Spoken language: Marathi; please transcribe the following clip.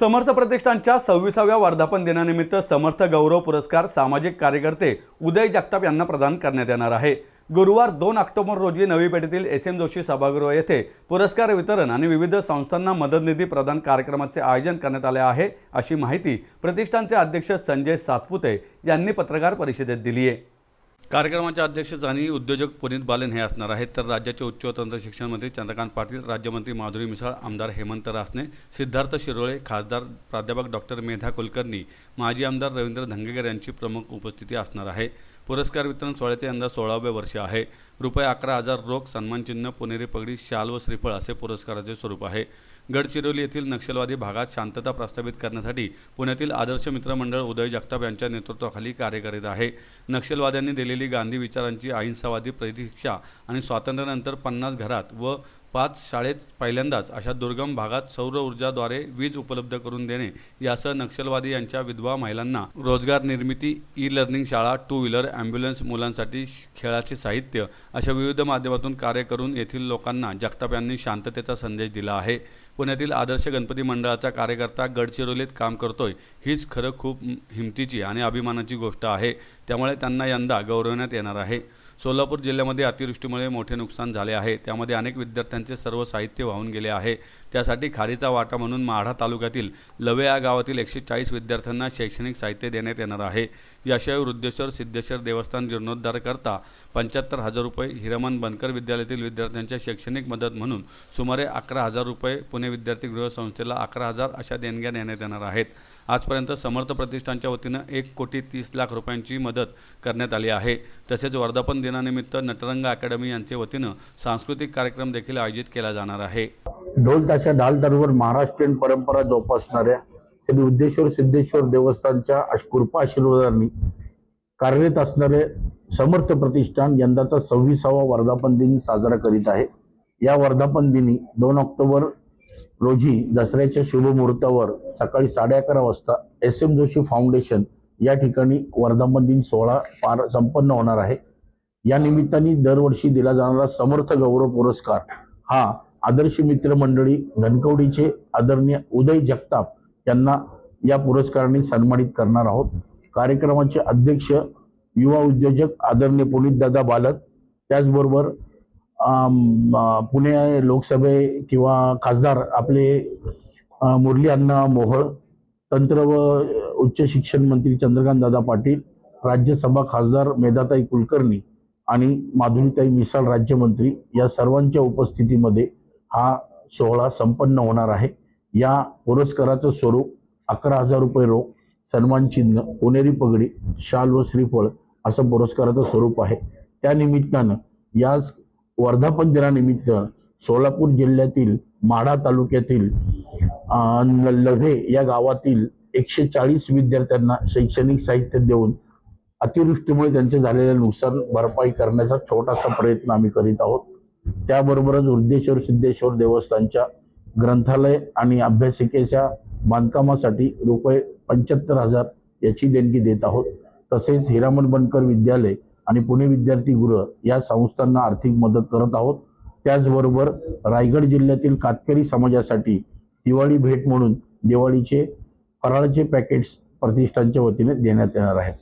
समर्थ प्रतिष्ठानच्या सव्वीसाव्या वर्धापन दिनानिमित्त समर्थ गौरव पुरस्कार सामाजिक कार्यकर्ते उदय जगताप यांना प्रदान करण्यात येणार आहे. गुरुवार दोन ऑक्टोबर रोजी नवी पेठेतील एस एम जोशी सभागृह येथे पुरस्कार वितरण आणि विविध संस्थांना मदत निधी प्रदान कार्यक्रमाचे आयोजन करण्यात आले आहे अशी माहिती प्रतिष्ठानचे अध्यक्ष संजय सातपुते यांनी पत्रकार परिषदेत दिली आहे. कार्यक्रमाच्या अध्यक्ष आणि उद्योजक पुनीत बालेन हे असणार आहेत. तर राज्याचे उच्च व तंत्र शिक्षण मंत्री चंद्रकांत पाटील राज्यमंत्री माधुरी मिसाळ आमदार हेमंत रासने सिद्धार्थ शिरोळे खासदार प्राध्यापक डॉक्टर मेधा कुलकर्णी माजी आमदार रवींद्र धंगेकर यांची प्रमुख उपस्थिती असणार आहे. पुरस्कार वितरण सोहळ्याचे यंदा सोळावे वर्ष आहे. रुपये अकरा हजार रोख सन्मानचिन्ह पुणेरी पगडी शाल व श्रीफळ असे पुरस्काराचे स्वरूप आहे. गडचिरोली येथील नक्षलवादी भागात शांतता प्रस्थापित करण्यासाठी पुण्यातील आदर्श मित्रमंडळ उदय जगताप यांच्या नेतृत्वाखाली कार्य करीत आहे. नक्षलवाद्यांनी दिलेली गांधी विचारांची अहिंसावादी प्रतीक्षा आणि स्वातंत्र्यानंतर पन्नास घरात व पाच शाळेत पहिल्यांदाच अशा दुर्गम भागात सौर ऊर्जाद्वारे वीज उपलब्ध करून देणे यासह नक्षलवादी यांच्या विधवा महिलांना रोजगार निर्मिती ई लर्निंग शाळा टू व्हीलर ॲम्ब्युलन्स मुलांसाठी खेळाचे साहित्य अशा विविध माध्यमातून कार्य करून येथील लोकांना जगताप यांनी शांततेचा संदेश दिला आहे. पुण्यातील आदर्श गणपती मंडळाचा कार्यकर्ता गडचिरोलीत काम करतोय हीच खरं खूप हिमतीची आणि अभिमानाची गोष्ट आहे. त्यामुळे त्यांना यंदा गौरवण्यात येणार आहे. सोलापूर जिल्ह्यामध्ये अतिवृष्टीमुळे मोठे नुकसान झाले आहे. त्यामध्ये अनेक विद्यार्थ्यांचे सर्व साहित्य वाहून गेले आहे. त्यासाठी खारीचा वाटा म्हणून माढा तालुक्यातील लवे या गावातील एकशे चाळीस विद्यार्थ्यांना शैक्षणिक साहित्य देण्यात येणार आहे. याशिवाय वृद्धेश्वर सिद्धेश्वर देवस्थान जीर्णोद्धारकरता पंच्याहत्तर हजार रुपये हिरमन बनकर विद्यालयातील विद्यार्थ्यांच्या शैक्षणिक मदत म्हणून सुमारे अकरा हजार रुपये पुणे विद्यार्थी गृह संस्थेला अकरा हजार अशा देणग्या देण्यात येणार आहेत. आजपर्यंत समर्थ प्रतिष्ठानच्या वतीनं एक कोटी तीस लाख रुपयांची मदत करण्यात आली आहे. तसेच वर्धापन दिनानिमित्त नटरंग अकॅडमी यांच्या वतीनं सांस्कृतिक कार्यक्रम देखील आयोजित केला जाणार आहे. ढोल ताशा ढाल तरुवर महाराष्ट्रीयन परंपरा जोपासणाऱ्या श्री उद्देश्वर सिद्धेश्वर देवस्थानच्या कृपा आशीर्वादांनी कार्यरत असणारे समर्थ प्रतिष्ठान यंदाचा सव्वीसावा वर्धापन दिन साजरा करीत आहे. या वर्धापन दिनी दोन ऑक्टोबर रोजी दसऱ्याच्या शुभमुहूर्तावर सकाळी साडे अकरा वाजता एस एम जोशी फाउंडेशन या ठिकाणी वर्धापन दिन सोहळा पार संपन्न होणार आहे. या निमित्ताने दरवर्षी दिला जाणारा समर्थ गौरव पुरस्कार हा आदर्श मित्र मंडळी धनकवडीचे आदरणीय उदय जगताप यांना या पुरस्काराने सन्मानित करणार आहोत. कार्यक्रमाचे अध्यक्ष युवा उद्योजक आदरणीय पुनीतदादा बालक त्याचबरोबर पुणे लोकसभे किंवा खासदार आपले मुरली अण्णा मोहोळ तंत्र व उच्च शिक्षण मंत्री चंद्रकांत दादा पाटील राज्यसभा खासदार मेधाताई कुलकर्णी आणि माधुरीताई मिसाळ राज्यमंत्री या सर्वांच्या उपस्थितीमध्ये हा सोहळा संपन्न होणार आहे. या पुरस्काराचं स्वरूप अकरा हजार रुपये रोख सन्मान चिन्ह पुणेरी पगडी शाल व श्रीफळ असं पुरस्काराचं स्वरूप आहे. त्या निमित्तानं याच वर्धापन दिनानिमित्त सोलापूर जिल्ह्यातील माढा तालुक्यातील लव्हे या गावातील एकशे चाळीस विद्यार्थ्यांना शैक्षणिक साहित्य देऊन अतिवृष्टीमुळे त्यांचे झालेले नुकसान भरपाई करण्याचा छोटासा प्रयत्न आम्ही करीत आहोत. त्याबरोबरच वृद्धेश्वर सिद्धेश्वर देवस्थानच्या ग्रंथालय आणि अभ्यासिकेच्या बांधकामासाठी रुपये पंच्याहत्तर हजार याची देणगी देत आहोत. तसेच हिरामन बनकर विद्यालय आणि पुणे विद्यार्थी गृह या संस्थांना आर्थिक मदत करत आहोत. त्याचबरोबर रायगड जिल्ह्यातील कातकरी समाजासाठी दिवाळी भेट म्हणून दिवाळीचे फराळाचे पॅकेट्स प्रतिष्ठानच्या वतीने देण्यात येणार आहे